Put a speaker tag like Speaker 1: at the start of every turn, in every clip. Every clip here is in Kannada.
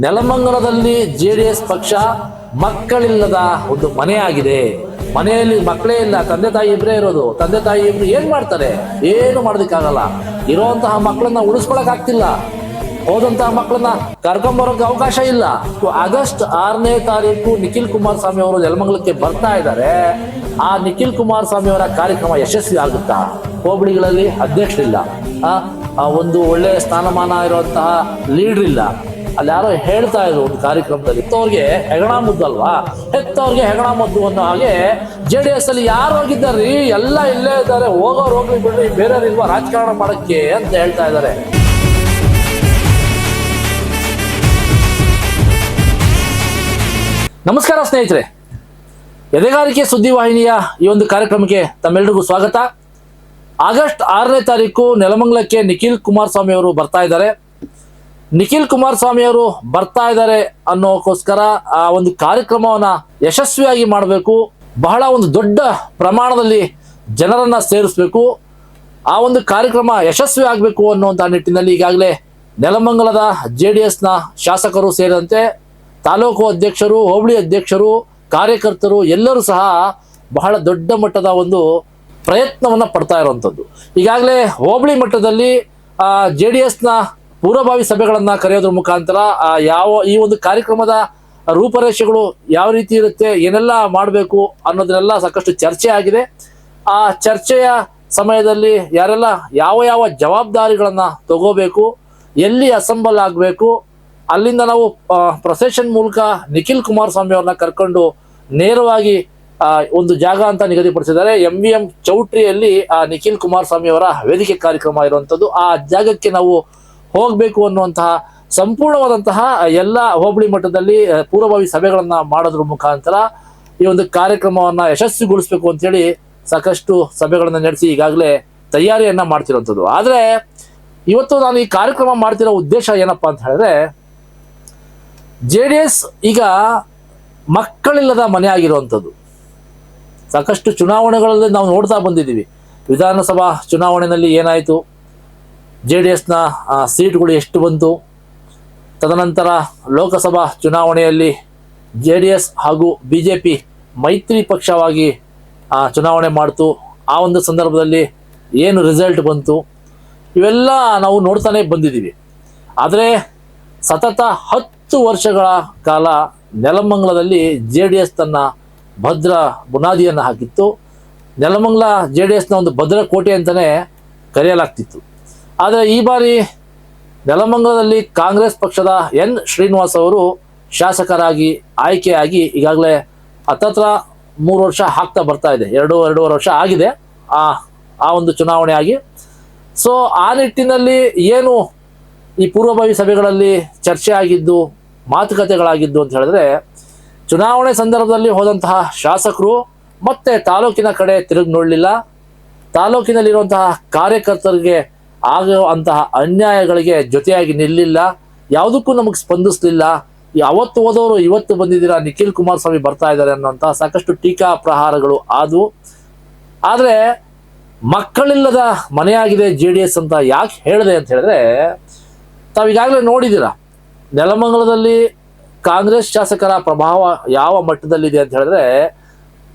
Speaker 1: ನೆಲಮಂಗಲದಲ್ಲಿ ಜೆ ಡಿ ಎಸ್ ಪಕ್ಷ ಮಕ್ಕಳಿಲ್ಲದ ಒಂದು ಮನೆಯಾಗಿದೆ. ಮನೆಯಲ್ಲಿ ಮಕ್ಕಳೇ ಇಲ್ಲ, ತಂದೆ ತಾಯಿ ಇಬ್ಬರೇ ಇರೋದು. ತಂದೆ ತಾಯಿ ಇಬ್ರು ಏನ್ ಮಾಡ್ತಾರೆ? ಏನು ಮಾಡೋದಕ್ಕಾಗಲ್ಲ. ಇರುವಂತಹ ಮಕ್ಕಳನ್ನ ಉಳಿಸ್ಕೊಳಕ್ ಆಗ್ತಿಲ್ಲ. ಹೋದಂತಹ ಮಕ್ಕಳನ್ನ ಕರ್ಕೊಂಬರೋಕೆ ಅವಕಾಶ ಇಲ್ಲ. ಆಗಸ್ಟ್ ಆರನೇ ತಾರೀಕು ನಿಖಿಲ್ ಕುಮಾರಸ್ವಾಮಿ ಅವರು ನೆಲಮಂಗಲಕ್ಕೆ ಬರ್ತಾ ಇದ್ದಾರೆ. ಆ ನಿಖಿಲ್ ಕುಮಾರಸ್ವಾಮಿ ಅವರ ಕಾರ್ಯಕ್ರಮ ಯಶಸ್ವಿ ಆಗುತ್ತಾ? ಹೋಬಳಿಗಳಲ್ಲಿ ಅಧ್ಯಕ್ಷರಿಲ್ಲ. ಒಂದು ಒಳ್ಳೆಯ ಸ್ಥಾನಮಾನ ಇರುವಂತಹ ಲೀಡರ್ ಇಲ್ಲ. ಅಲ್ಲಿ ಯಾರೋ ಹೇಳ್ತಾ ಇದ್ರು ಒಂದು ಕಾರ್ಯಕ್ರಮದಲ್ಲಿ. ಹೆತ್ತವ್ರಿಗೆ ಹೆಗಣ ಮುದ್ದು ಅಲ್ವಾ? ಹೆತ್ತವ್ರಿಗೆ ಹೆಗಣ ಮುದ್ದು ಅನ್ನೋ ಹಾಗೆ ಜೆ ಡಿ ಎಸ್ ಅಲ್ಲಿ ಯಾರು ಹೋಗಿದ್ದಾರೆ ಎಲ್ಲ ಇಲ್ಲೇ ಇದ್ದಾರೆ. ಹೋಗೋರು ಹೋಗ್ಲಿ ಬಿಡ್ರಿ. ಬೇರೆಯವ್ರು ಇಲ್ವಾ? ರಾಜಕಾರಣ ಮಾಡಕ್ಕೆ ಅಂತ ಹೇಳ್ತಾ ಇದ್ದಾರೆ. ನಮಸ್ಕಾರ ಸ್ನೇಹಿತರೆ. ಎದೆಗಾರಿಕೆ ಸುದ್ದಿವಾಹಿನಿಯ ಈ ಒಂದು ಕಾರ್ಯಕ್ರಮಕ್ಕೆ ತಮ್ಮೆಲ್ಲರಿಗೂ ಸ್ವಾಗತ. ಆಗಸ್ಟ್ ಆರನೇ ತಾರೀಕು ನೆಲಮಂಗಲಕ್ಕೆ ನಿಖಿಲ್ ಕುಮಾರಸ್ವಾಮಿ ಅವರು ಬರ್ತಾ ಇದ್ದಾರೆ. ನಿಖಿಲ್ ಕುಮಾರಸ್ವಾಮಿ ಅವರು ಬರ್ತಾ ಇದ್ದಾರೆ ಅನ್ನೋಕ್ಕೋಸ್ಕರ ಆ ಒಂದು ಕಾರ್ಯಕ್ರಮವನ್ನ ಯಶಸ್ವಿಯಾಗಿ ಮಾಡಬೇಕು. ಬಹಳ ಒಂದು ದೊಡ್ಡ ಪ್ರಮಾಣದಲ್ಲಿ ಜನರನ್ನ ಸೇರಿಸಬೇಕು. ಆ ಒಂದು ಕಾರ್ಯಕ್ರಮ ಯಶಸ್ವಿ ಆಗಬೇಕು ಅನ್ನುವಂಥ ನಿಟ್ಟಿನಲ್ಲಿ ಈಗಾಗಲೇ ನೆಲಮಂಗಲದ ಜೆ ಡಿ ಎಸ್ನ ಶಾಸಕರು ಸೇರಿದಂತೆ ತಾಲೂಕು ಅಧ್ಯಕ್ಷರು, ಹೋಬಳಿ ಅಧ್ಯಕ್ಷರು, ಕಾರ್ಯಕರ್ತರು ಎಲ್ಲರೂ ಸಹ ಬಹಳ ದೊಡ್ಡ ಮಟ್ಟದ ಒಂದು ಪ್ರಯತ್ನವನ್ನು ಪಡ್ತಾ ಇರುವಂಥದ್ದು ಈಗಾಗಲೇ ಹೋಬಳಿ ಮಟ್ಟದಲ್ಲಿ ಜೆ ಡಿ ಎಸ್ನ ಪೂರ್ವಭಾವಿ ಸಭೆಗಳನ್ನ ಕರೆಯೋದ್ರ ಮುಖಾಂತರ ಯಾವ ಈ ಒಂದು ಕಾರ್ಯಕ್ರಮದ ರೂಪರೇಷೆಗಳು ಯಾವ ರೀತಿ ಇರುತ್ತೆ, ಏನೆಲ್ಲ ಮಾಡಬೇಕು ಅನ್ನೋದನ್ನೆಲ್ಲ ಸಾಕಷ್ಟು ಚರ್ಚೆ ಆಗಿದೆ. ಆ ಚರ್ಚೆಯ ಸಮಯದಲ್ಲಿ ಯಾರೆಲ್ಲ ಯಾವ ಯಾವ ಜವಾಬ್ದಾರಿಗಳನ್ನ ತಗೋಬೇಕು, ಎಲ್ಲಿ ಅಸೆಂಬಲ್ ಆಗಬೇಕು, ಅಲ್ಲಿಂದ ನಾವು ಪ್ರೊಸೆಷನ್ ಮೂಲಕ ನಿಖಿಲ್ ಕುಮಾರಸ್ವಾಮಿ ಅವ್ರನ್ನ ಕರ್ಕೊಂಡು ನೇರವಾಗಿ ಒಂದು ಜಾಗ ಅಂತ ನಿಗದಿಪಡಿಸಿದ್ದಾರೆ. ಎಂ ವಿ ಎಂ ಚೌಟ್ರಿಯಲ್ಲಿ, ಆ, ನಿಖಿಲ್ ಕುಮಾರಸ್ವಾಮಿ ಅವರ ವೇದಿಕೆ ಕಾರ್ಯಕ್ರಮ ಇರುವಂಥದ್ದು. ಆ ಜಾಗಕ್ಕೆ ನಾವು ಹೋಗಬೇಕು ಅನ್ನುವಂತಹ ಸಂಪೂರ್ಣವಾದಂತಹ ಎಲ್ಲ ಹೋಬಳಿ ಮಟ್ಟದಲ್ಲಿ ಪೂರ್ವಭಾವಿ ಸಭೆಗಳನ್ನ ಮಾಡೋದ್ರ ಮುಖಾಂತರ ಈ ಒಂದು ಕಾರ್ಯಕ್ರಮವನ್ನ ಯಶಸ್ವಿಗೊಳಿಸಬೇಕು ಅಂತೇಳಿ ಸಾಕಷ್ಟು ಸಭೆಗಳನ್ನ ನಡೆಸಿ ಈಗಾಗಲೇ ತಯಾರಿಯನ್ನ ಮಾಡ್ತಿರೋಂಥದ್ದು. ಆದರೆ ಇವತ್ತು ನಾನು ಈ ಕಾರ್ಯಕ್ರಮ ಮಾಡ್ತಿರೋ ಉದ್ದೇಶ ಏನಪ್ಪಾ ಅಂತ ಹೇಳಿದ್ರೆ, ಜೆ ಡಿ ಎಸ್ ಈಗ ಮಕ್ಕಳಿಲ್ಲದ ಮನೆ ಆಗಿರುವಂಥದ್ದು ಸಾಕಷ್ಟು ಚುನಾವಣೆಗಳಲ್ಲಿ ನಾವು ನೋಡ್ತಾ ಬಂದಿದ್ದೀವಿ. ವಿಧಾನಸಭಾ ಚುನಾವಣೆಯಲ್ಲಿ ಏನಾಯಿತು? ಜೆ ಡಿ ಎಸ್ನ ಸೀಟ್ಗಳು ಎಷ್ಟು ಬಂತು? ತದನಂತರ ಲೋಕಸಭಾ ಚುನಾವಣೆಯಲ್ಲಿ ಜೆ ಡಿ ಎಸ್ ಹಾಗೂ ಬಿ ಜೆ ಪಿ ಮೈತ್ರಿ ಪಕ್ಷವಾಗಿ ಚುನಾವಣೆ ಮಾಡ್ತು. ಆ ಒಂದು ಸಂದರ್ಭದಲ್ಲಿ ಏನು ರಿಸಲ್ಟ್ ಬಂತು? ಇವೆಲ್ಲ ನಾವು ನೋಡ್ತಾನೆ ಬಂದಿದ್ದೀವಿ. ಆದರೆ ಸತತ ಹತ್ತು ವರ್ಷಗಳ ಕಾಲ ನೆಲಮಂಗಲದಲ್ಲಿ ಜೆ ಡಿ ಎಸ್ ತನ್ನ ಭದ್ರ ಬುನಾದಿಯನ್ನು ಹಾಕಿತ್ತು. ನೆಲಮಂಗಲ ಜೆ ಡಿ ಎಸ್ನ ಒಂದು ಭದ್ರ ಕೋಟೆ ಅಂತಲೇ ಕರೆಯಲಾಗ್ತಿತ್ತು. ಆದರೆ ಈ ಬಾರಿ ನೆಲಮಂಗಲದಲ್ಲಿ ಕಾಂಗ್ರೆಸ್ ಪಕ್ಷದ ಎನ್ ಶ್ರೀನಿವಾಸ್ ಅವರು ಶಾಸಕರಾಗಿ ಆಯ್ಕೆಯಾಗಿ ಈಗಾಗಲೇ ಹತ್ತತ್ರ ಮೂರು ವರ್ಷ ಆಗ್ತಾ ಬರ್ತಾ ಇದೆ. ಎರಡು, ಎರಡೂವರೆ ವರ್ಷ ಆಗಿದೆ ಆ ಆ ಒಂದು ಚುನಾವಣೆ ಆಗಿ ಸೊ ಆ ನಿಟ್ಟಿನಲ್ಲಿ ಏನು ಈ ಪೂರ್ವಭಾವಿ ಸಭೆಗಳಲ್ಲಿ ಚರ್ಚೆ ಆಗಿದ್ದು ಮಾತುಕತೆಗಳಾಗಿದ್ದು ಅಂತ ಹೇಳಿದ್ರೆ, ಚುನಾವಣೆ ಸಂದರ್ಭದಲ್ಲಿ ಹೋದಂತಹ ಶಾಸಕರು ಮತ್ತೆ ತಾಲೂಕಿನ ಕಡೆ ತಿರುಗಿ ನೋಡಲಿಲ್ಲ. ತಾಲೂಕಿನಲ್ಲಿರುವಂತಹ ಕಾರ್ಯಕರ್ತರಿಗೆ ಆಗುವಂತಹ ಅನ್ಯಾಯಗಳಿಗೆ ಜೊತೆಯಾಗಿ ನಿಲ್ಲಿಲ್ಲ, ಯಾವುದಕ್ಕೂ ನಮಗೆ ಸ್ಪಂದಿಸಲಿಲ್ಲ. ಯಾವತ್ತು ಹೋದವರು ಇವತ್ತು ಬಂದಿದ್ದೀರಾ, ನಿಖಿಲ್ ಕುಮಾರಸ್ವಾಮಿ ಬರ್ತಾ ಇದ್ದಾರೆ ಅನ್ನೋಂತಹ ಸಾಕಷ್ಟು ಟೀಕಾ ಪ್ರಹಾರಗಳು ಆದವು. ಆದರೆ ಮಕ್ಕಳಿಲ್ಲದ ಮನೆಯಾಗಿದೆ ಜೆ ಡಿ ಎಸ್ ಅಂತ ಯಾಕೆ ಹೇಳಿದೆ ಅಂತ ಹೇಳಿದ್ರೆ ತಾವೀಗಾಗಲೇ ನೋಡಿದ್ದೀರಾ, ನೆಲಮಂಗಲದಲ್ಲಿ ಕಾಂಗ್ರೆಸ್ ಶಾಸಕರ ಪ್ರಭಾವ ಯಾವ ಮಟ್ಟದಲ್ಲಿದೆ ಅಂತ ಹೇಳಿದ್ರೆ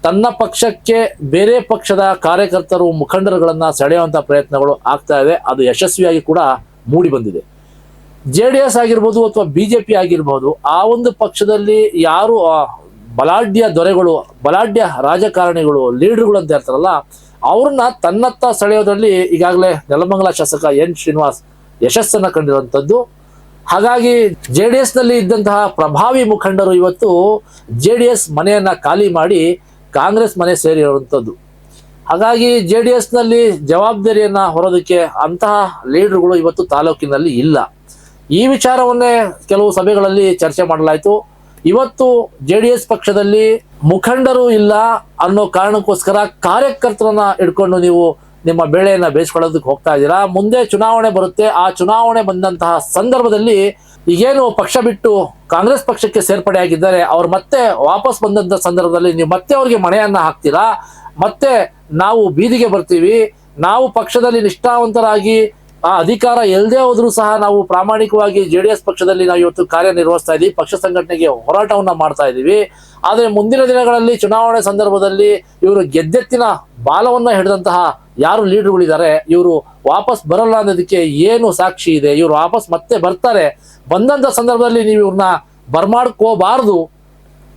Speaker 1: ತನ್ನ ಪಕ್ಷಕ್ಕೆ ಬೇರೆ ಪಕ್ಷದ ಕಾರ್ಯಕರ್ತರು, ಮುಖಂಡರುಗಳನ್ನ ಸೆಳೆಯುವಂಥ ಪ್ರಯತ್ನಗಳು ಆಗ್ತಾ ಇದೆ ಅದು ಯಶಸ್ವಿಯಾಗಿ ಕೂಡ ಮೂಡಿ ಬಂದಿದೆ. ಜೆ ಡಿ ಎಸ್ ಆಗಿರ್ಬೋದು ಅಥವಾ ಬಿ ಜೆ ಪಿ ಆಗಿರ್ಬೋದು, ಆ ಒಂದು ಪಕ್ಷದಲ್ಲಿ ಯಾರು ಬಲಾಢ್ಯ ದೊರೆಗಳು, ಬಲಾಢ್ಯ ರಾಜಕಾರಣಿಗಳು, ಲೀಡರ್ಗಳು ಅಂತ ಇರ್ತಾರಲ್ಲ ಅವ್ರನ್ನ ತನ್ನತ್ತ ಸೆಳೆಯೋದ್ರಲ್ಲಿ ಈಗಾಗಲೇ ನೆಲಮಂಗಲ ಶಾಸಕ ಎನ್ ಶ್ರೀನಿವಾಸ್ ಯಶಸ್ಸನ್ನು ಕಂಡಿರುವಂಥದ್ದು. ಹಾಗಾಗಿ ಜೆ ಡಿ ಎಸ್ನಲ್ಲಿ ಇದ್ದಂತಹ ಪ್ರಭಾವಿ ಮುಖಂಡರು ಇವತ್ತು ಜೆ ಡಿ ಎಸ್ ಮನೆಯನ್ನ ಖಾಲಿ ಮಾಡಿ ಕಾಂಗ್ರೆಸ್ ಮನೆ ಸೇರಿರುವಂಥದ್ದು. ಹಾಗಾಗಿ ಜೆ ಡಿ ಎಸ್ನಲ್ಲಿ ಜವಾಬ್ದಾರಿಯನ್ನು ಹೊರೋದಕ್ಕೆ ಅಂತಹ ಲೀಡರ್ಗಳು ಇವತ್ತು ತಾಲೂಕಿನಲ್ಲಿ ಇಲ್ಲ. ಈ ವಿಚಾರವನ್ನೇ ಕೆಲವು ಸಭೆಗಳಲ್ಲಿ ಚರ್ಚೆ ಮಾಡಲಾಯಿತು. ಇವತ್ತು ಜೆ ಡಿ ಎಸ್ ಪಕ್ಷದಲ್ಲಿ ಮುಖಂಡರು ಇಲ್ಲ ಅನ್ನೋ ಕಾರಣಕ್ಕೋಸ್ಕರ ಕಾರ್ಯಕರ್ತರನ್ನ ಇಟ್ಕೊಂಡು ನೀವು ನಿಮ್ಮ ಬೆಳೆಯನ್ನು ಬೇಯಿಸ್ಕೊಳ್ಳೋದಕ್ಕೆ ಹೋಗ್ತಾ ಇದ್ದೀರಾ? ಮುಂದೆ ಚುನಾವಣೆ ಬರುತ್ತೆ. ಆ ಚುನಾವಣೆ ಬಂದಂತಹ ಸಂದರ್ಭದಲ್ಲಿ ಈಗೇನು ಪಕ್ಷ ಬಿಟ್ಟು ಕಾಂಗ್ರೆಸ್ ಪಕ್ಷಕ್ಕೆ ಸೇರ್ಪಡೆ ಆಗಿದ್ದಾರೆ, ಅವ್ರು ಮತ್ತೆ ವಾಪಸ್ ಬಂದಂತ ಸಂದರ್ಭದಲ್ಲಿ ನೀವು ಮತ್ತೆ ಅವ್ರಿಗೆ ಮನೆಯನ್ನ ಹಾಕ್ತೀರಾ? ಮತ್ತೆ ನಾವು ಬೀದಿಗೆ ಬರ್ತೀವಿ, ನಾವು ಪಕ್ಷದಲ್ಲಿ ನಿಷ್ಠಾವಂತರಾಗಿ ಆ ಅಧಿಕಾರ ಎಲ್ಲದೆ ಹೋದ್ರೂ ಸಹ ನಾವು ಪ್ರಾಮಾಣಿಕವಾಗಿ ಜೆ ಡಿ ಎಸ್ ಪಕ್ಷದಲ್ಲಿ ನಾವು ಇವತ್ತು ಕಾರ್ಯನಿರ್ವಹಿಸ್ತಾ ಇದ್ದೀವಿ ಪಕ್ಷ ಸಂಘಟನೆಗೆ ಹೋರಾಟವನ್ನ ಮಾಡ್ತಾ ಇದ್ದೀವಿ ಆದರೆ ಮುಂದಿನ ದಿನಗಳಲ್ಲಿ ಚುನಾವಣೆ ಸಂದರ್ಭದಲ್ಲಿ ಇವರು ಗೆದ್ದೆತ್ತಿನ ಬಾಲವನ್ನ ಹಿಡಿದಂತಹ ಯಾರು ಲೀಡರ್ಗಳಿದ್ದಾರೆ ಇವರು ವಾಪಸ್ ಬರಲ್ಲ ಅನ್ನೋದಕ್ಕೆ ಏನು ಸಾಕ್ಷಿ ಇದೆ? ಇವರು ವಾಪಸ್ ಮತ್ತೆ ಬರ್ತಾರೆ. ಬಂದಂತ ಸಂದರ್ಭದಲ್ಲಿ ನೀವು ಇವ್ರನ್ನ ಬರ್ಮಾಡ್ಕೋಬಾರ್ದು.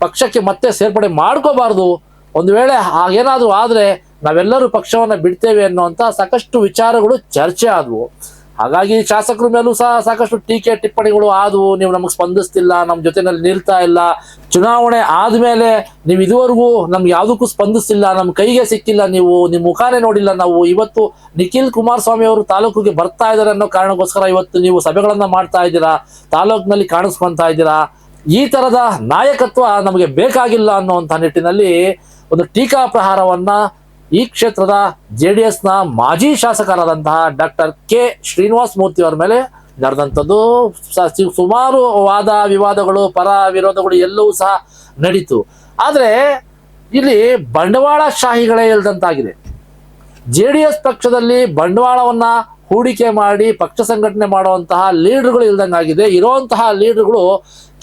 Speaker 1: ಪಕ್ಷಕ್ಕೆ ಮತ್ತೆ ಸೇರ್ಪಡೆ ಮಾಡ್ಕೋಬಾರ್ದು. ಒಂದು ವೇಳೆ ಹಾಗೇನಾದರೂ ಆದ್ರೆ ನಾವೆಲ್ಲರೂ ಪಕ್ಷವನ್ನ ಬಿಡ್ತೇವೆ ಅನ್ನುವಂತ ಸಾಕಷ್ಟು ವಿಚಾರಗಳು ಚರ್ಚೆ ಆದವು. ಹಾಗಾಗಿ ಶಾಸಕರ ಮೇಲೂ ಸಹ ಸಾಕಷ್ಟು ಟೀಕೆ ಟಿಪ್ಪಣಿಗಳು ಆದವು. ನೀವು ನಮಗೆ ಸ್ಪಂದಿಸ್ತಿಲ್ಲ ನಮ್ಮ ಜೊತೆನಲ್ಲಿ ನಿಲ್ತಾ ಇಲ್ಲ. ಚುನಾವಣೆ ಆದಮೇಲೆ ನೀವು ಇದುವರೆಗೂ ನಮ್ಗೆ ಯಾವುದಕ್ಕೂ ಸ್ಪಂದಿಸ್ತಿಲ್ಲ ನಮ್ಮ ಕೈಗೆ ಸಿಕ್ಕಿಲ್ಲ ನೀವು ನಿಮ್ಮ ಮುಖಾನೇ ನೋಡಿಲ್ಲ ನಾವು. ಇವತ್ತು ನಿಖಿಲ್ ಕುಮಾರಸ್ವಾಮಿ ಅವರು ತಾಲೂಕಿಗೆ ಬರ್ತಾ ಇದ್ದಾರೆ ಅನ್ನೋ ಕಾರಣಕ್ಕೋಸ್ಕರ ಇವತ್ತು ನೀವು ಸಭೆಗಳನ್ನು ಮಾಡ್ತಾ ಇದ್ದೀರಾ, ತಾಲೂಕಿನಲ್ಲಿ ಕಾಣಿಸ್ಕೊತಾ ಇದ್ದೀರಾ? ಈ ತರದ ನಾಯಕತ್ವ ನಮಗೆ ಬೇಕಾಗಿಲ್ಲ ಅನ್ನುವಂಥ ನಿಟ್ಟಿನಲ್ಲಿ ಒಂದು ಟೀಕಾ ಪ್ರಹಾರವನ್ನ ಈ ಕ್ಷೇತ್ರದ ಜೆ ಡಿ ಎಸ್ನ ಮಾಜಿ ಶಾಸಕರಾದಂತಹ ಡಾಕ್ಟರ್ ಕೆ ಶ್ರೀನಿವಾಸ್ ಮೂರ್ತಿ ಅವರ ಮೇಲೆ ನಡೆದಂಥದ್ದು ಸುಮಾರು ವಾದ ವಿವಾದಗಳು, ಪರ ವಿರೋಧಗಳು ಎಲ್ಲವೂ ಸಹ ನಡೀತು. ಆದರೆ ಇಲ್ಲಿ ಬಂಡವಾಳಶಾಹಿಗಳೇ ಇಲ್ದಂತಾಗಿದೆ. ಜೆ ಡಿ ಎಸ್ ಪಕ್ಷದಲ್ಲಿ ಬಂಡವಾಳವನ್ನ ಹೂಡಿಕೆ ಮಾಡಿ ಪಕ್ಷ ಸಂಘಟನೆ ಮಾಡುವಂತಹ ಲೀಡರ್ಗಳು ಇಲ್ದಂಗಾಗಿದೆ. ಇರುವಂತಹ ಲೀಡರ್ಗಳು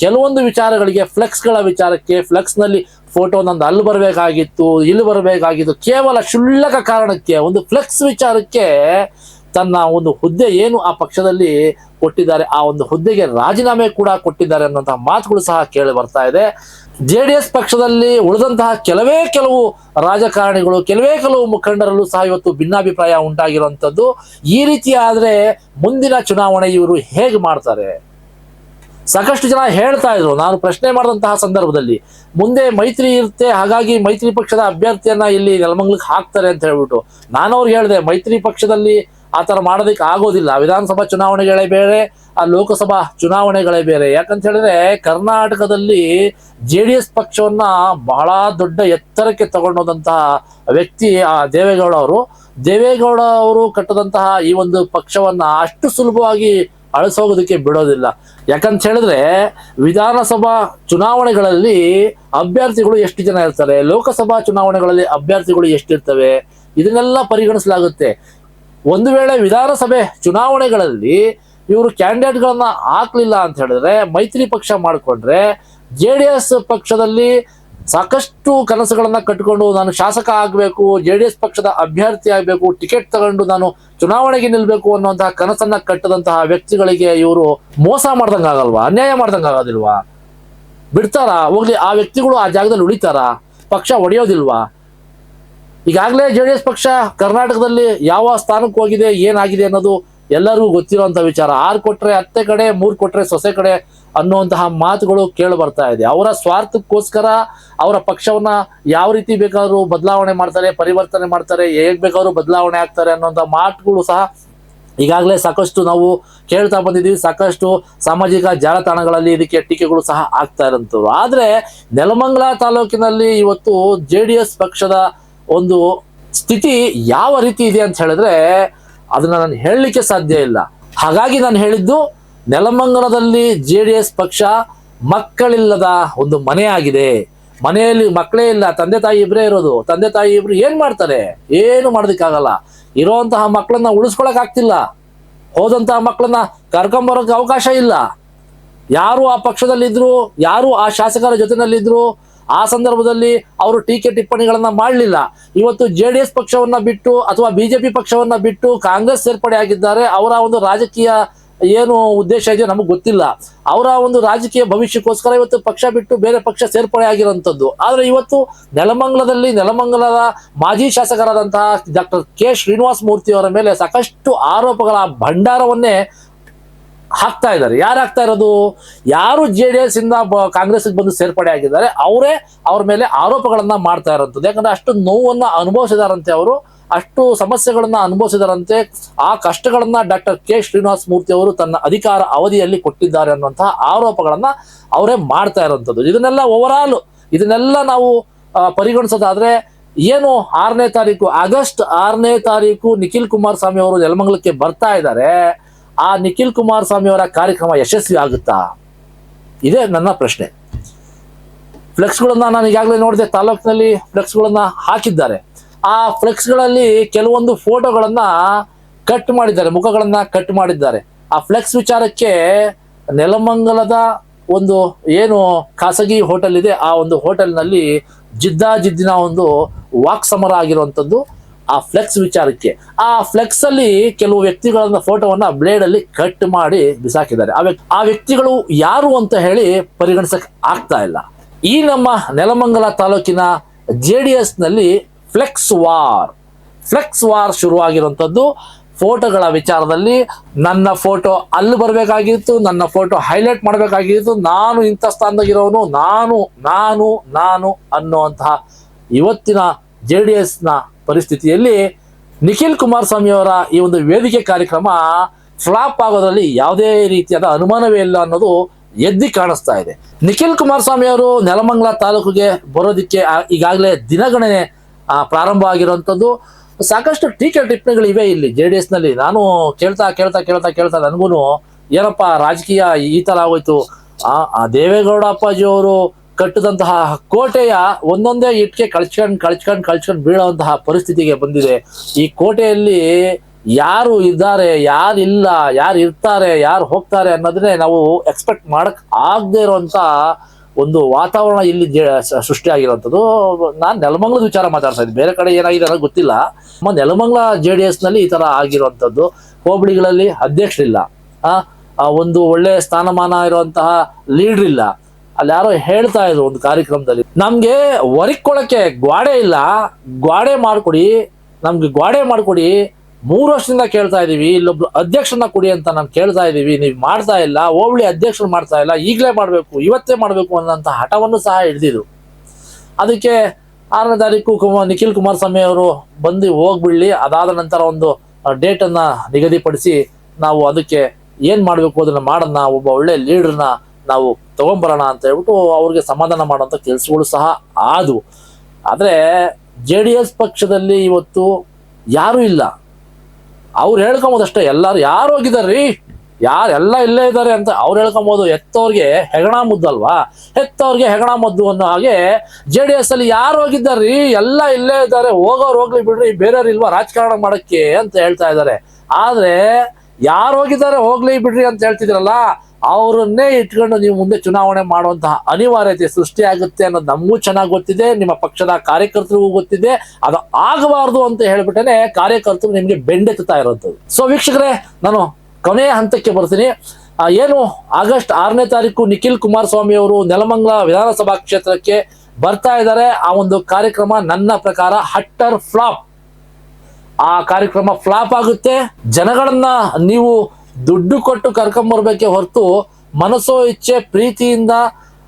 Speaker 1: ಕೆಲವೊಂದು ವಿಚಾರಗಳಿಗೆ, ಫ್ಲೆಕ್ಸ್ಗಳ ವಿಚಾರಕ್ಕೆ, ಫ್ಲೆಕ್ಸ್ನಲ್ಲಿ ಫೋಟೋ ನಂದು ಅಲ್ಲಿ ಬರಬೇಕಾಗಿತ್ತು, ಇಲ್ಲಿ ಬರಬೇಕಾಗಿತ್ತು. ಕೇವಲ ಕ್ಷುಲ್ಲಕ ಕಾರಣಕ್ಕೆ, ಒಂದು ಫ್ಲೆಕ್ಸ್ ವಿಚಾರಕ್ಕೆ ತನ್ನ ಒಂದು ಹುದ್ದೆ ಏನು ಆ ಪಕ್ಷದಲ್ಲಿ ಕೊಟ್ಟಿದ್ದಾರೆ, ಆ ಒಂದು ಹುದ್ದೆಗೆ ರಾಜೀನಾಮೆ ಕೂಡ ಕೊಟ್ಟಿದ್ದಾರೆ ಅನ್ನುವಂತಹ ಮಾತುಗಳು ಸಹ ಕೇಳಿ ಬರ್ತಾ ಇದೆ. ಜೆ ಡಿ ಎಸ್ ಪಕ್ಷದಲ್ಲಿ ಉಳಿದಂತಹ ಕೆಲವೇ ಕೆಲವು ರಾಜಕಾರಣಿಗಳು, ಕೆಲವೇ ಕೆಲವು ಮುಖಂಡರಲ್ಲೂ ಸಹ ಇವತ್ತು ಭಿನ್ನಾಭಿಪ್ರಾಯ ಉಂಟಾಗಿರುವಂಥದ್ದು. ಈ ರೀತಿ ಆದ್ರೆ ಮುಂದಿನ ಚುನಾವಣೆ ಇವರು ಹೇಗೆ ಮಾಡ್ತಾರೆ? ಸಾಕಷ್ಟು ಜನ ಹೇಳ್ತಾ ಇದ್ರು. ನಾನು ಪ್ರಶ್ನೆ ಮಾಡಿದಂತಹ ಸಂದರ್ಭದಲ್ಲಿ ಮುಂದೆ ಮೈತ್ರಿ ಇರುತ್ತೆ, ಹಾಗಾಗಿ ಮೈತ್ರಿ ಪಕ್ಷದ ಅಭ್ಯರ್ಥಿಯನ್ನ ಇಲ್ಲಿ ನೆಲಮಂಗ್ಲಕ್ಕೆ ಹಾಕ್ತಾರೆ ಅಂತ ಹೇಳ್ಬಿಟ್ಟು. ನಾನು ಅವ್ರಿಗೆ ಹೇಳಿದೆ, ಮೈತ್ರಿ ಪಕ್ಷದಲ್ಲಿ ಆ ಥರ ಮಾಡೋದಕ್ಕೆ ಆಗೋದಿಲ್ಲ. ವಿಧಾನಸಭಾ ಚುನಾವಣೆಗಳೇ ಬೇರೆ, ಆ ಲೋಕಸಭಾ ಚುನಾವಣೆಗಳೇ ಬೇರೆ. ಯಾಕಂತ ಹೇಳಿದ್ರೆ ಕರ್ನಾಟಕದಲ್ಲಿ ಜೆ ಡಿ ಎಸ್ ಪಕ್ಷವನ್ನ ಬಹಳ ದೊಡ್ಡ ಎತ್ತರಕ್ಕೆ ತಗೊಂಡೋದಂತಹ ವ್ಯಕ್ತಿ, ಆ ದೇವೇಗೌಡ ಅವರು. ದೇವೇಗೌಡ ಅವರು ಕಟ್ಟದಂತಹ ಈ ಒಂದು ಪಕ್ಷವನ್ನ ಅಷ್ಟು ಸುಲಭವಾಗಿ ಅಳಿಸೋಗೋದಕ್ಕೆ ಬಿಡೋದಿಲ್ಲ. ಯಾಕಂತ ಹೇಳಿದ್ರೆ ವಿಧಾನಸಭಾ ಚುನಾವಣೆಗಳಲ್ಲಿ ಅಭ್ಯರ್ಥಿಗಳು ಎಷ್ಟು ಜನ ಇರ್ತಾರೆ? ಲೋಕಸಭಾ ಚುನಾವಣೆಗಳಲ್ಲಿ ಅಭ್ಯರ್ಥಿಗಳು ಎಷ್ಟಿರ್ತವೆ? ಇದನ್ನೆಲ್ಲ ಪರಿಗಣಿಸಲಾಗುತ್ತೆ. ಒಂದು ವೇಳೆ ವಿಧಾನಸಭೆ ಚುನಾವಣೆಗಳಲ್ಲಿ ಇವರು ಕ್ಯಾಂಡಿಡೇಟ್ಗಳನ್ನ ಹಾಕ್ಲಿಲ್ಲ ಅಂತ ಹೇಳಿದ್ರೆ ಮೈತ್ರಿ ಪಕ್ಷ ಮಾಡಿಕೊಂಡ್ರೆ ಜೆ ಡಿ ಎಸ್ ಪಕ್ಷದಲ್ಲಿ ಸಾಕಷ್ಟು ಕನಸುಗಳನ್ನು ಕಟ್ಟಿಕೊಂಡು ನಾನು ಶಾಸಕ ಆಗಬೇಕು ಜೆ ಡಿ ಎಸ್ ಪಕ್ಷದ ಅಭ್ಯರ್ಥಿ ಆಗಬೇಕು, ಟಿಕೆಟ್ ತಗೊಂಡು ನಾನು ಚುನಾವಣೆಗೆ ನಿಲ್ಲಬೇಕು ಅನ್ನುವಂತಹ ಕನಸನ್ನ ಕಟ್ಟದಂತಹ ವ್ಯಕ್ತಿಗಳಿಗೆ ಇವರು ಮೋಸ ಮಾಡ್ದಂಗಾಗಲ್ವಾ ಅನ್ಯಾಯ ಮಾಡ್ದಂಗಾಗೋದಿಲ್ವಾ ಬಿಡ್ತಾರಾ? ಹೋಗ್ಲಿ, ಆ ವ್ಯಕ್ತಿಗಳು ಆ ಜಾಗದಲ್ಲಿ ಉಳಿತಾರ? ಪಕ್ಷ ಒಡೆಯೋದಿಲ್ವಾ? ಈಗಾಗಲೇ ಜೆ ಡಿ ಎಸ್ ಪಕ್ಷ ಕರ್ನಾಟಕದಲ್ಲಿ ಯಾವ ಸ್ಥಾನಕ್ಕೆ ಹೋಗಿದೆ, ಏನಾಗಿದೆ ಅನ್ನೋದು ಎಲ್ಲರಿಗೂ ಗೊತ್ತಿರುವಂತ ವಿಚಾರ. ಆರು ಕೊಟ್ಟರೆ ಹತ್ತೆ ಕಡೆ, ಮೂರು ಕೊಟ್ಟರೆ ಸೊಸೆ ಕಡೆ ಅನ್ನುವಂತಹ ಮಾತುಗಳು ಕೇಳಿ ಬರ್ತಾ ಇದೆ. ಅವರ ಸ್ವಾರ್ಥಕ್ಕೋಸ್ಕರ ಅವರ ಪಕ್ಷವನ್ನ ಯಾವ ರೀತಿ ಬೇಕಾದ್ರೂ ಬದಲಾವಣೆ ಮಾಡ್ತಾರೆ, ಪರಿವರ್ತನೆ ಮಾಡ್ತಾರೆ, ಹೇಗ್ ಬೇಕಾದ್ರೂ ಬದಲಾವಣೆ ಆಗ್ತಾರೆ ಅನ್ನುವಂಥ ಮಾತುಗಳು ಸಹ ಈಗಾಗಲೇ ಸಾಕಷ್ಟು ನಾವು ಕೇಳ್ತಾ ಬಂದಿದ್ದೀವಿ. ಸಾಕಷ್ಟು ಸಾಮಾಜಿಕ ಜಾಲತಾಣಗಳಲ್ಲಿ ಇದಕ್ಕೆ ಟೀಕೆಗಳು ಸಹ ಆಗ್ತಾ ಇರೋಂಥವ್ರು ಆದರೆ ನೆಲಮಂಗಲ ತಾಲೂಕಿನಲ್ಲಿ ಇವತ್ತು ಜೆ ಡಿ ಎಸ್ ಪಕ್ಷದ ಒಂದು ಸ್ಥಿತಿ ಯಾವ ರೀತಿ ಇದೆ ಅಂತ ಹೇಳಿದ್ರೆ ಅದನ್ನ ನಾನು ಹೇಳಲಿಕ್ಕೆ ಸಾಧ್ಯ ಇಲ್ಲ. ಹಾಗಾಗಿ ನಾನು ಹೇಳಿದ್ದು ನೆಲಮಂಗಲದಲ್ಲಿ ಜೆ ಡಿ ಎಸ್ ಪಕ್ಷ ಮಕ್ಕಳಿಲ್ಲದ ಒಂದು ಮನೆಯಾಗಿದೆ. ಮನೆಯಲ್ಲಿ ಮಕ್ಕಳೇ ಇಲ್ಲ, ತಂದೆ ತಾಯಿ ಇಬ್ಬರೇ ಇರೋದು. ತಂದೆ ತಾಯಿ ಇಬ್ರು ಏನು ಮಾಡ್ತಾರೆ? ಏನು ಮಾಡೋದಕ್ಕಾಗಲ್ಲ. ಇರೋವಂತಹ ಮಕ್ಕಳನ್ನ ಉಳಿಸ್ಕೊಳಕ್ ಆಗ್ತಿಲ್ಲ ಹೋದಂತಹ ಮಕ್ಕಳನ್ನ ಕರ್ಕೊಂಬರೋಕೆ ಅವಕಾಶ ಇಲ್ಲ. ಯಾರು ಆ ಪಕ್ಷದಲ್ಲಿದ್ರು, ಯಾರು ಆ ಶಾಸಕರ ಜೊತೆನಲ್ಲಿದ್ರು, ಆ ಸಂದರ್ಭದಲ್ಲಿ ಅವರು ಟೀಕೆ ಟಿಪ್ಪಣಿಗಳನ್ನ ಮಾಡಲಿಲ್ಲ. ಇವತ್ತು ಜೆ ಡಿ ಎಸ್ ಪಕ್ಷವನ್ನ ಬಿಟ್ಟು ಅಥವಾ ಬಿಜೆಪಿ ಪಕ್ಷವನ್ನ ಬಿಟ್ಟು ಕಾಂಗ್ರೆಸ್ ಸೇರ್ಪಡೆ ಆಗಿದ್ದಾರೆ ಅವರ ಒಂದು ರಾಜಕೀಯ ಏನು ಉದ್ದೇಶ ಇದೆಯೋ ನಮಗೆ ಗೊತ್ತಿಲ್ಲ. ಅವರ ಒಂದು ರಾಜಕೀಯ ಭವಿಷ್ಯಕ್ಕೋಸ್ಕರ ಇವತ್ತು ಪಕ್ಷ ಬಿಟ್ಟು ಬೇರೆ ಪಕ್ಷ ಸೇರ್ಪಡೆ ಆಗಿರುವಂಥದ್ದು ಆದರೆ ಇವತ್ತು ನೆಲಮಂಗಲದಲ್ಲಿ ನೆಲಮಂಗಲದ ಮಾಜಿ ಶಾಸಕರಾದಂತಹ ಡಾಕ್ಟರ್ ಕೆ ಶ್ರೀನಿವಾಸ ಮೂರ್ತಿ ಅವರ ಮೇಲೆ ಸಾಕಷ್ಟು ಆರೋಪಗಳ ಭಂಡಾರವನ್ನೇ ಹಾಕ್ತಾ ಇದ್ದಾರೆ. ಯಾರು ಹಾಕ್ತಾ ಇರೋದು? ಯಾರು ಜೆ ಡಿ ಎಸ್ ಇಂದ ಕಾಂಗ್ರೆಸ್ಗೆ ಬಂದು ಸೇರ್ಪಡೆ ಆಗಿದ್ದಾರೆ, ಅವರೇ ಅವ್ರ ಮೇಲೆ ಆರೋಪಗಳನ್ನ ಮಾಡ್ತಾ ಇರೋಂಥದ್ದು. ಯಾಕಂದ್ರೆ ಅಷ್ಟು ನೋವನ್ನು ಅನುಭವಿಸಿದಾರಂತೆ ಅವರು. ಅಷ್ಟು ಸಮಸ್ಯೆಗಳನ್ನ ಅನುಭವಿಸಿದರಂತೆ ಆ ಕಷ್ಟಗಳನ್ನ ಡಾಕ್ಟರ್ ಕೆ ಶ್ರೀನಿವಾಸ ಮೂರ್ತಿ ಅವರು ತನ್ನ ಅಧಿಕಾರ ಅವಧಿಯಲ್ಲಿ ಕೊಟ್ಟಿದ್ದಾರೆ ಅನ್ನುವಂತಹ ಆರೋಪಗಳನ್ನ ಅವರೇ ಮಾಡ್ತಾ ಇರೋಂಥದ್ದು. ಇದನ್ನೆಲ್ಲ ಓವರಾಲ್ ಇದನ್ನೆಲ್ಲ ನಾವು ಪರಿಗಣಿಸೋದಾದ್ರೆ ಏನು ಆರನೇ ತಾರೀಕು, ಆಗಸ್ಟ್ ಆರನೇ ತಾರೀಕು ನಿಖಿಲ್ ಕುಮಾರಸ್ವಾಮಿ ಅವರು ನೆಲಮಂಗಲಕ್ಕೆ ಬರ್ತಾ ಇದ್ದಾರೆ. ಆ ನಿಖಿಲ್ ಕುಮಾರಸ್ವಾಮಿ ಅವರ ಕಾರ್ಯಕ್ರಮ ಯಶಸ್ವಿ ಆಗುತ್ತಾ? ಇದೇ ನನ್ನ ಪ್ರಶ್ನೆ. ಫ್ಲೆಕ್ಸ್ಗಳನ್ನ ನಾನು ಈಗಾಗಲೇ ನೋಡಿದೆ, ತಾಲೂಕಿನಲ್ಲಿ ಫ್ಲೆಕ್ಸ್ಗಳನ್ನ ಹಾಕಿದ್ದಾರೆ. ಆ ಫ್ಲೆಕ್ಸ್ಗಳಲ್ಲಿ ಕೆಲವೊಂದು ಫೋಟೋಗಳನ್ನ ಕಟ್ ಮಾಡಿದ್ದಾರೆ, ಮುಖಗಳನ್ನ ಕಟ್ ಮಾಡಿದ್ದಾರೆ. ಆ ಫ್ಲೆಕ್ಸ್ ವಿಚಾರಕ್ಕೆ ನೆಲಮಂಗಲದ ಒಂದು ಏನು ಖಾಸಗಿ ಹೋಟೆಲ್ ಇದೆ, ಆ ಒಂದು ಹೋಟೆಲ್ನಲ್ಲಿ ಜಿದ್ದಾಜಿದ್ದಿನ ಒಂದು ವಾಕ್ ಸಮರ ಆಗಿರುವಂಥದ್ದು ಆ ಫ್ಲೆಕ್ಸ್ ವಿಚಾರಕ್ಕೆ. ಆ ಫ್ಲೆಕ್ಸ್ ಅಲ್ಲಿ ಕೆಲವು ವ್ಯಕ್ತಿಗಳನ್ನ ಫೋಟೋವನ್ನ ಬ್ಲೇಡ್ ಅಲ್ಲಿ ಕಟ್ ಮಾಡಿ ಬಿಸಾಕಿದ್ದಾರೆ. ಆ ವ್ಯಕ್ತಿಗಳು ಯಾರು ಅಂತ ಹೇಳಿ ಪರಿಗಣಿಸಕ್ ಆಗ್ತಾ ಇಲ್ಲ. ಈ ನಮ್ಮ ನೆಲಮಂಗಲ ತಾಲೂಕಿನ ಜೆ ಡಿ ಎಸ್ನಲ್ಲಿ ಫ್ಲೆಕ್ಸ್ ವಾರ್. ಫ್ಲೆಕ್ಸ್ ವಾರ್ ಶುರುವಾಗಿರುವಂಥದ್ದು ಫೋಟೋಗಳ ವಿಚಾರದಲ್ಲಿ ನನ್ನ ಫೋಟೋ ಅಲ್ಲಿ ಬರಬೇಕಾಗಿತ್ತು, ನನ್ನ ಫೋಟೋ ಹೈಲೈಟ್ ಮಾಡಬೇಕಾಗಿತ್ತು, ನಾನು ಇಂಥ ಸ್ಥಾನದಾಗಿರೋನು ನಾನು ನಾನು ನಾನು ಅನ್ನುವಂತಹ ಇವತ್ತಿನ ಜೆ ಡಿ ಎಸ್ನ ಪರಿಸ್ಥಿತಿಯಲ್ಲಿ ನಿಖಿಲ್ ಕುಮಾರಸ್ವಾಮಿಯವರ ಈ ಒಂದು ವೇದಿಕೆ ಕಾರ್ಯಕ್ರಮ ಫ್ಲಾಪ್ ಆಗೋದ್ರಲ್ಲಿ ಯಾವುದೇ ರೀತಿಯಾದ ಅನುಮಾನವೇ ಇಲ್ಲ ಅನ್ನೋದು ಎದ್ದಿ ಕಾಣಿಸ್ತಾ ಇದೆ. ನಿಖಿಲ್ ಕುಮಾರಸ್ವಾಮಿ ಅವರು ನೆಲಮಂಗಲ ತಾಲೂಕಿಗೆ ಬರೋದಕ್ಕೆ ಈಗಾಗಲೇ ದಿನಗಣನೆ ಪ್ರಾರಂಭ ಆಗಿರುವಂಥದ್ದು. ಸಾಕಷ್ಟು ಟೀಕೆ ಟಿಪ್ಪಣಿಗಳು ಇವೆ ಇಲ್ಲಿ ಜೆ ಡಿ ಎಸ್ನಲ್ಲಿ ನಾನು ಕೇಳ್ತಾ ಕೇಳ್ತಾ ಕೇಳ್ತಾ ಕೇಳ್ತಾ ನನಗೂ ಏನಪ್ಪ, ರಾಜಕೀಯ ಈ ತರ ಆಗೋಯ್ತು. ಆ ದೇವೇಗೌಡ ಅಪ್ಪಾಜಿ ಅವರು ಕಟ್ಟಿದಂತಹ ಕೋಟೆಯ ಒಂದೊಂದೇ ಇಟ್ಕೆ ಕಳ್ಚ್ಕೊಂಡ್ ಕಳ್ಚ್ಕೊಂಡ್ ಕಳ್ಚ್ಕೊಂಡ್ ಬೀಳುವಂತಹ ಪರಿಸ್ಥಿತಿಗೆ ಬಂದಿದೆ. ಈ ಕೋಟೆಯಲ್ಲಿ ಯಾರು ಇದ್ದಾರೆ ಯಾರು ಇಲ್ಲ ಯಾರು ಇರ್ತಾರೆ, ಯಾರು ಹೋಗ್ತಾರೆ ಅನ್ನೋದನ್ನೇ ನಾವು ಎಕ್ಸ್ಪೆಕ್ಟ್ ಮಾಡಕ್ ಆಗದೆ ಇರುವಂತ ಒಂದು ವಾತಾವರಣ ಇಲ್ಲಿ ಸೃಷ್ಟಿ ಸೃಷ್ಟಿಯಾಗಿರುವಂಥದ್ದು, ನಾನು ನೆಲಮಂಗ್ಲದ ವಿಚಾರ ಮಾತಾಡ್ತಾ ಇದ್ದೀನಿ. ಬೇರೆ ಕಡೆ ಏನಾಗಿದೆ ಅನ್ನೋದು ಗೊತ್ತಿಲ್ಲ. ನಮ್ಮ ನೆಲಮಂಗ್ಲ ಜೆ ಡಿ ಎಸ್ನಲ್ಲಿ ಈ ತರ ಆಗಿರುವಂಥದ್ದು, ಹೋಬಳಿಗಳಲ್ಲಿ ಅಧ್ಯಕ್ಷರಿಲ್ಲ. ಒಂದು ಒಳ್ಳೆ ಸ್ಥಾನಮಾನ ಇರುವಂತಹ ಲೀಡರ್ ಇಲ್ಲ. ಅಲ್ಲಿ ಯಾರೋ ಹೇಳ್ತಾ ಇದ್ರು ಒಂದು ಕಾರ್ಯಕ್ರಮದಲ್ಲಿ, ನಮಗೆ ಒರಿಕೊಳಕ್ಕೆ ಗ್ವಾಡೆ ಇಲ್ಲ. ಗ್ವಾಡೆ ಮಾಡ್ಕೊಡಿ. ನಮ್ಗೆ ಗ್ವಾಡೆ ಮಾಡ್ಕೊಡಿ. ಮೂರು ವರ್ಷದಿಂದ ಕೇಳ್ತಾ ಇದೀವಿ, ಇಲ್ಲೊಬ್ರು ಅಧ್ಯಕ್ಷನ ಕೊಡಿ ಅಂತ ನಾನು ಕೇಳ್ತಾ ಇದೀವಿ, ನೀವು ಮಾಡ್ತಾ ಇಲ್ಲ, ಹೋಬಳಿ ಅಧ್ಯಕ್ಷರು ಮಾಡ್ತಾ ಇಲ್ಲ, ಈಗಲೇ ಮಾಡಬೇಕು, ಇವತ್ತೇ ಮಾಡಬೇಕು ಅನ್ನೋಂಥ ಹಠವನ್ನು ಸಹ ಹಿಡಿದಿದ್ರು. ಅದಕ್ಕೆ ಆರನೇ ತಾರೀಕು ಕುಮಾರ್ ನಿಖಿಲ್ ಕುಮಾರಸ್ವಾಮಿ ಅವರು ಬಂದು ಹೋಗ್ಬಿಡ್ಲಿ, ಅದಾದ ನಂತರ ಒಂದು ಡೇಟನ್ನು ನಿಗದಿಪಡಿಸಿ ನಾವು ಅದಕ್ಕೆ ಏನು ಮಾಡಬೇಕು ಅದನ್ನು ಮಾಡೋಣ ಒಬ್ಬ ಒಳ್ಳೆ ಲೀಡ್ರನ್ನ ನಾವು ತೊಗೊಂಬರೋಣ ಅಂತ ಹೇಳ್ಬಿಟ್ಟು ಅವ್ರಿಗೆ ಸಮಾಧಾನ ಮಾಡೋಂಥ ಕೆಲಸಗಳು ಸಹ ಆದವು. ಆದರೆ ಜೆ ಡಿ ಎಸ್ ಪಕ್ಷದಲ್ಲಿ ಇವತ್ತು ಯಾರೂ ಇಲ್ಲ. ಅವ್ರು ಹೇಳ್ಕೊಂಬೋದಷ್ಟೇ ಎಲ್ಲಾರು ಯಾರು ಹೋಗಿದಾರ್ರಿ? ಯಾರು ಎಲ್ಲ ಇಲ್ಲೇ ಇದ್ದಾರೆ ಅಂತ ಅವ್ರು ಹೇಳ್ಕೊಂಬೋದು. ಹೆತ್ತವ್ರಿಗೆ ಹೆಗಣ ಮುದ್ದಲ್ವಾ? ಹೆತ್ತವ್ರಿಗೆ ಹೆಗಣ ಮುದ್ದು ಅನ್ನೋ ಹಾಗೆ ಜೆ ಡಿ ಎಸ್ ಅಲ್ಲಿ ಯಾರು ಹೋಗಿದ್ದಾರ್ರಿ? ಎಲ್ಲ ಇಲ್ಲೇ ಇದ್ದಾರೆ ಹೋಗೋರು ಹೋಗ್ಲಿ ಬಿಡ್ರಿ, ಬೇರೆಯವ್ರು ಇಲ್ವಾ ರಾಜಕಾರಣ ಮಾಡಕ್ಕೆ ಅಂತ ಹೇಳ್ತಾ ಇದ್ದಾರೆ ಆದ್ರೆ ಯಾರು ಹೋಗಿದ್ದಾರೆ ಹೋಗ್ಲಿ ಬಿಡ್ರಿ ಅಂತ ಹೇಳ್ತಿದ್ರಲ್ಲ ಅವರನ್ನೇ ಇಟ್ಕೊಂಡು ನೀವು ಮುಂದೆ ಚುನಾವಣೆ ಮಾಡುವಂತಹ ಅನಿವಾರ್ಯತೆ ಸೃಷ್ಟಿಯಾಗುತ್ತೆ ಅನ್ನೋದು ನಮಗೂ ಚೆನ್ನಾಗಿ ಗೊತ್ತಿದೆ, ನಿಮ್ಮ ಪಕ್ಷದ ಕಾರ್ಯಕರ್ತರಿಗೂ ಗೊತ್ತಿದೆ. ಅದು ಆಗಬಾರ್ದು ಅಂತ ಹೇಳ್ಬಿಟ್ಟನೆ ಕಾರ್ಯಕರ್ತರು ನಿಮಗೆ ಬೆಂಡೆತ್ತುತ್ತಾ ಇರೋದು. ಸೊ ವೀಕ್ಷಕರೇ, ನಾನು ಕೊನೆಯ ಹಂತಕ್ಕೆ ಬರ್ತೀನಿ. ಏನು, ಆಗಸ್ಟ್ ಆರನೇ ತಾರೀಕು ನಿಖಿಲ್ ಕುಮಾರಸ್ವಾಮಿ ಅವರು ನೆಲಮಂಗಲ ವಿಧಾನಸಭಾ ಕ್ಷೇತ್ರಕ್ಕೆ ಬರ್ತಾ ಇದ್ದಾರೆ. ಆ ಒಂದು ಕಾರ್ಯಕ್ರಮ ನನ್ನ ಪ್ರಕಾರ ಹಟ್ಟರ್ ಫ್ಲಾಪ್. ಆ ಕಾರ್ಯಕ್ರಮ ಫ್ಲಾಪ್ ಆಗುತ್ತೆ. ಜನಗಳನ್ನ ನೀವು ದುಡ್ಡು ಕೊಟ್ಟು ಕರ್ಕೊಂಬರ್ಬೇಕೆ ಹೊರತು ಮನಸ್ಸೋ ಇಚ್ಛೆ, ಪ್ರೀತಿಯಿಂದ,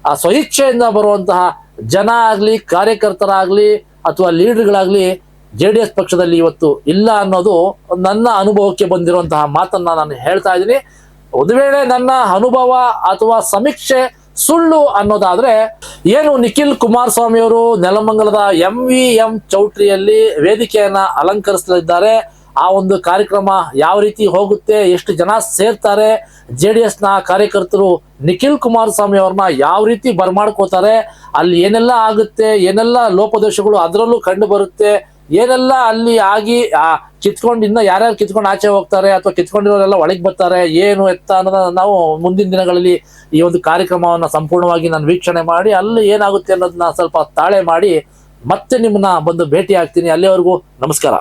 Speaker 1: ಆ ಸ್ವಇಚ್ಛೆಯಿಂದ ಬರುವಂತಹ ಜನ ಆಗ್ಲಿ, ಕಾರ್ಯಕರ್ತರಾಗ್ಲಿ ಅಥವಾ ಲೀಡರ್ಗಳಾಗ್ಲಿ ಜೆ ಡಿ ಎಸ್ ಪಕ್ಷದಲ್ಲಿ ಇವತ್ತು ಇಲ್ಲ ಅನ್ನೋದು ನನ್ನ ಅನುಭವಕ್ಕೆ ಬಂದಿರುವಂತಹ ಮಾತನ್ನ ನಾನು ಹೇಳ್ತಾ ಇದ್ದೀನಿ. ಒಂದು ವೇಳೆ ನನ್ನ ಅನುಭವ ಅಥವಾ ಸಮೀಕ್ಷೆ ಸುಳ್ಳು ಅನ್ನೋದಾದ್ರೆ ಏನು ನಿಖಿಲ್ ಕುಮಾರಸ್ವಾಮಿಯವರು ನೆಲಮಂಗಲದ ಎಂ ವಿ ಎಂ ಚೌಟ್ರಿಯಲ್ಲಿ ವೇದಿಕೆಯನ್ನ ಅಲಂಕರಿಸಲಿದ್ದಾರೆ ಆ ಒಂದು ಕಾರ್ಯಕ್ರಮ ಯಾವ ರೀತಿ ಹೋಗುತ್ತೆ, ಎಷ್ಟು ಜನ ಸೇರ್ತಾರೆ, ಜೆ ಡಿ ಎಸ್ನ ಕಾರ್ಯಕರ್ತರು ನಿಖಿಲ್ ಕುಮಾರಸ್ವಾಮಿ ಅವ್ರನ್ನ ಯಾವ ರೀತಿ ಬರ್ಮಾಡ್ಕೋತಾರೆ, ಅಲ್ಲಿ ಏನೆಲ್ಲ ಆಗುತ್ತೆ, ಏನೆಲ್ಲ ಲೋಪದೋಷಗಳು ಅದರಲ್ಲೂ ಕಂಡು ಬರುತ್ತೆ, ಏನೆಲ್ಲ ಅಲ್ಲಿ ಆಗಿ, ಆ, ಕಿತ್ಕೊಂಡು ಇನ್ನ ಯಾರ್ಯಾರು ಕಿತ್ಕೊಂಡು ಆಚೆ ಹೋಗ್ತಾರೆ ಅಥವಾ ಕಿತ್ಕೊಂಡಿರೋರೆಲ್ಲ ಒಳಗೆ ಬರ್ತಾರೆ, ಏನು ಎತ್ತ ಅನ್ನೋದನ್ನ ನಾವು ಮುಂದಿನ ದಿನಗಳಲ್ಲಿ ಈ ಒಂದು ಕಾರ್ಯಕ್ರಮವನ್ನು ಸಂಪೂರ್ಣವಾಗಿ ನಾನು ವೀಕ್ಷಣೆ ಮಾಡಿ, ಅಲ್ಲಿ ಏನಾಗುತ್ತೆ ಅನ್ನೋದನ್ನ ಸ್ವಲ್ಪ ತಾಳೆ ಮಾಡಿ ಮತ್ತೆ ನಿಮ್ಮನ್ನ ಬಂದು ಭೇಟಿ ಆಗ್ತೀನಿ ಅಲ್ಲಿವರೆಗೂ ನಮಸ್ಕಾರ.